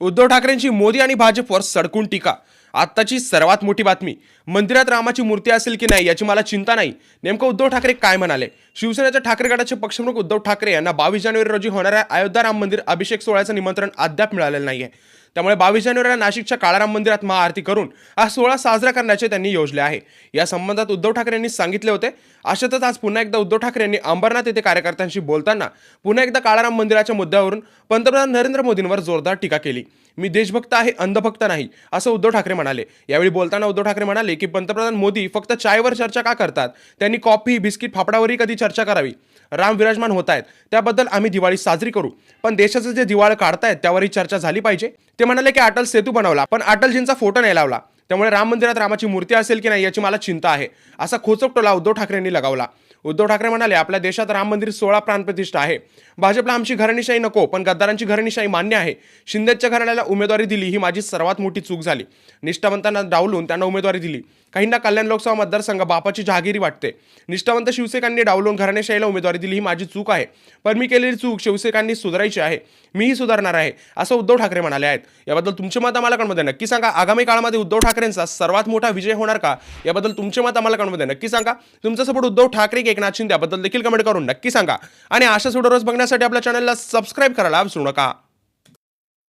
उद्धव ठाकरेंची मोदी आणि भाजपवर सडकून टीका आत्ताची सर्वात मोठी बातमी मंदिरात रामाची मूर्ती असेल की नाही याची मला चिंता नाही. नेमकं उद्धव ठाकरे काय म्हणाले? शिवसेनेच्या ठाकरे गटाचे पक्षप्रमुख उद्धव ठाकरे यांना बावीस जानेवारी रोजी होणाऱ्या अयोध्या राम मंदिर अभिषेक सोहळ्याचं निमंत्रण अद्याप मिळालेलं नाही आहे त्यामुळे बावीस जानेवारीला नाशिकच्या काळाराम मंदिरात महाआरती करून हा सोहळा साजरा करण्याचे त्यांनी योजले आहे. या संबंधात उद्धव ठाकरे यांनी सांगितले होते अशातच आज पुन्हा एकदा उद्धव ठाकरे यांनी अंबरनाथ येथे कार्यकर्त्यांशी बोलताना पुन्हा एकदा काळाराम मंदिराच्या मुद्द्यावरून पंतप्रधान नरेंद्र मोदींवर जोरदार टीका केली. मी देशभक्त आहे अंधभक्त नाही असं उद्धव ठाकरे म्हणाले. यावेळी बोलताना उद्धव ठाकरे म्हणाले की पंतप्रधान मोदी फक्त चायवर चर्चा का करतात? त्यांनी कॉफी बिस्किट फापडावरही कधी चर्चा करावी? राम विराजमान होत आहेत. त्याबद्दल आम्ही दिवाळी साजरी करू. पण देशाचं जे दिवाळ काढतायत त्यावरही चर्चा झाली पाहिजे. ते म्हणाले की अटल सेतू बनवला पण अटलजींचा फोटो नाही लावला. त्यामुळे राम मंदिरात रामाची मूर्ती असेल की नाही याची मला चिंता आहे. असा खोचक टोला उद्धव ठाकरेंनी लगावला. उद्धव ठाकरे म्हणाले आपल्या देशात राम मंदिर सोळा प्राणप्रतिष्ठा आहे. भाजपला आमची घराणीशाही नको पण गद्दारांची घराणीशाही मान्य आहे. शिंदेच्या घराण्याला उमेदवारी दिली ही माझी सर्वात मोठी चूक झाली. निष्ठावंतांना डावलून त्यांना उमेदवारी दिली. काहींना कल्याण लोकसभा मतदारसंघ बापाची जहागिरी वाटते. निष्ठावंत शिवसेकांनी डावलून घराणेशाहीला उमेदवारी दिली ही माझी चूक आहे. पण मी केलेली चूक शिवसेकांनी सुधारायची आहे. मीही सुधारणार आहे असं उद्धव ठाकरे म्हणाले आहेत. याबद्दल तुमचे मत आम्हाला कळमध्ये नक्की सांगा. आगामी काळामध्ये उद्धव ठाकरेंचा सर्वात मोठा विजय होणार का? याबद्दल तुमचे मत आम्हाला कळमध्ये नक्की सांगा. तुमचा सपोर्ट उद्धव ठाकरे की एकनाथ शिंदे याबद्दल देखील कमेंट करून नक्की सांगा. आणि अशा व्हिडिओ रोज बघण्यासाठी आपल्या चॅनलला सबस्क्राईब करायला विसरू नका.